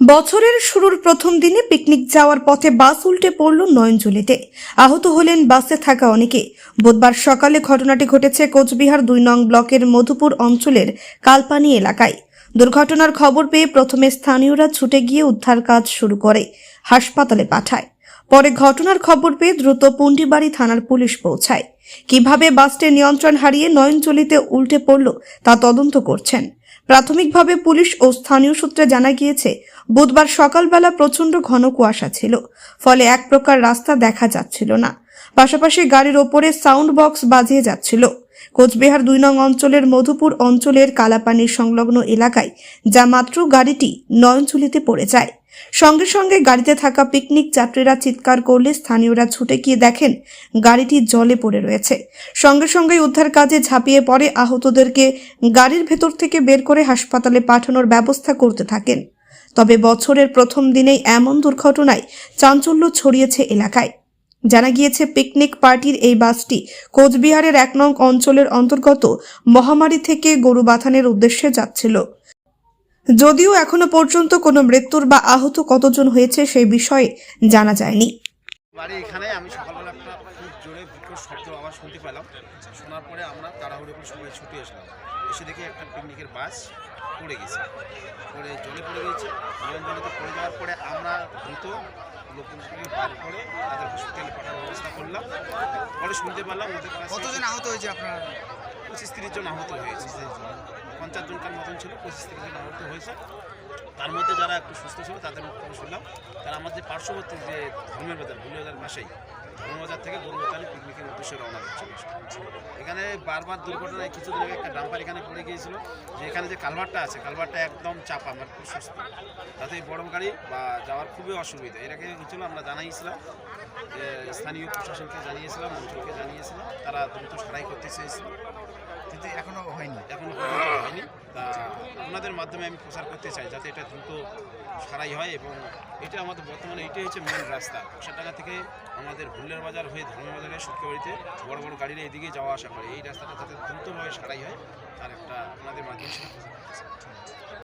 বছরের শুরুর প্রথম দিনে পিকনিক যাওয়ার পথে বাস উল্টে পড়ল নয়নজলিতে। আহত হলেন বাসে থাকা অনেকে। বুধবার সকালে ঘটনাটি ঘটেছে কোচবিহার দুই নং ব্লকের মধুপুর অঞ্চলের কালপানি এলাকায়। দুর্ঘটনার খবর পেয়ে প্রথমে স্থানীয়রা ছুটে গিয়ে উদ্ধার কাজ শুরু করে, হাসপাতালে পাঠায়। পরে ঘটনার খবর পেয়ে দ্রুত পুন্ডিবাড়ি থানার পুলিশ পৌঁছায়। কীভাবে বাসটি নিয়ন্ত্রণ হারিয়ে নয়নজলিতে উল্টে পড়ল তা তদন্ত করছেন। প্রাথমিকভাবে পুলিশ ও স্থানীয় সূত্রে জানা গিয়েছে, বুধবার সকালবেলা প্রচণ্ড ঘন কুয়াশা ছিল, ফলে এক প্রকার রাস্তা দেখা যাচ্ছিল না। পাশাপাশি গাড়ির ওপরে সাউন্ড বক্স বাজিয়ে যাচ্ছিল। কোচবিহার দুই নং অঞ্চলের মধুপুর অঞ্চলের কালাপানির সংলগ্ন এলাকায় যা মাত্র গাড়িটি নয়নচুলিতে পড়ে যায়। সঙ্গে সঙ্গে গাড়িতে থাকা পিকনিক যাত্রীরা চিৎকার করলে স্থানীয়রা ছুটে গিয়ে দেখেন গাড়িটি জলে পড়ে রয়েছে। সঙ্গে সঙ্গে উদ্ধার কাজে ঝাঁপিয়ে পড়ে আহতদেরকে গাড়ির ভেতর থেকে বের করে হাসপাতালে পাঠানোর ব্যবস্থা করতে থাকেন। তবে বছরের প্রথম দিনেই এমন দুর্ঘটনায় চাঞ্চল্য ছড়িয়েছে এলাকায়। জানা গিয়েছে, পিকনিক পার্টির এই বাসটি কোচবিহারের এক নং অঞ্চলের অন্তর্গত মহামারী থেকে গরুবাথানের উদ্দেশ্যে যাচ্ছিল। যদিও এখনও পর্যন্ত কোনো মৃত্যুর বা আহত কতজন হয়েছে সেই বিষয়ে জানা যায়নি। বাড়ি এখানে আমি সকালবেলা একটা খুব জোরে বিকট শব্দ আওয়াজ শুনতে পেলাম। শোনার পরে আমরা তাড়াহুড়ো করে সবাই ছুটে এসলাম। এসে দেখি একটা পিকনিকের বাস পড়ে গেছে। পড়ে জলে পড়ে গেছে। জলে জলেতে পড়ে যাওয়ার পরে আমরা দ্রুত লোকজনকে বার করে তাদের হসপিটালে পাঠানোর ব্যবস্থা করলাম। পরে শুনতে পারলাম ওদের কতজন আহত হয়েছে আপনার? পঁচিশ তিরিশ জন আহত হয়েছে। পঞ্চাশ জনকার মতন ছিল পঁচিশ থেকে জন আহত হয়েছে। তার মধ্যে যারা একটু সুস্থ ছিল তাদের মুখ থেকে শুনলাম। তারা আমাদের পার্শ্ববর্তী যে ধর্মের বাজার ভুলি বাজার পাশেই ধর্মবাজার থেকে গরুবাজারে পিকনিকের উদ্দেশ্যে রওনা দিচ্ছিল এখানে বারবার দুর্ঘটনায় কিছুদিন আগে একটা ডাম্পার এখানে পড়ে গিয়েছিল যে এখানে যে কালভারটা আছে কালভারটা একদম চাপা আমার খুব সুস্থ তাতে বড় গাড়ি বা যাওয়ার খুবই অসুবিধা। এর আগে হচ্ছিল আমরা জানাইছিলাম যে স্থানীয় প্রশাসনকে জানিয়েছিলাম অঞ্চলকে জানিয়েছিলাম তারা দ্রুত সারাই করতে চেয়েছিল। কিন্তু এখনও হয়নি। এখনও পর্যন্ত হয়নি। তা আপনাদের মাধ্যমে আমি প্রচার করতে চাই যাতে এটা দ্রুত সারাই হয় এবং এটা আমাদের বর্তমানে এটাই হচ্ছে মেন রাস্তা। টাকা থেকে আমাদের ভুলের বাজার হয়ে ধর্মবাজারে সুটকাবাড়িতে বড় বড় গাড়ির এদিকে যাওয়া আসা করে। এই রাস্তাটা যাতে দ্রুতভাবে সারাই হয়, তার একটা আপনাদের মাধ্যমে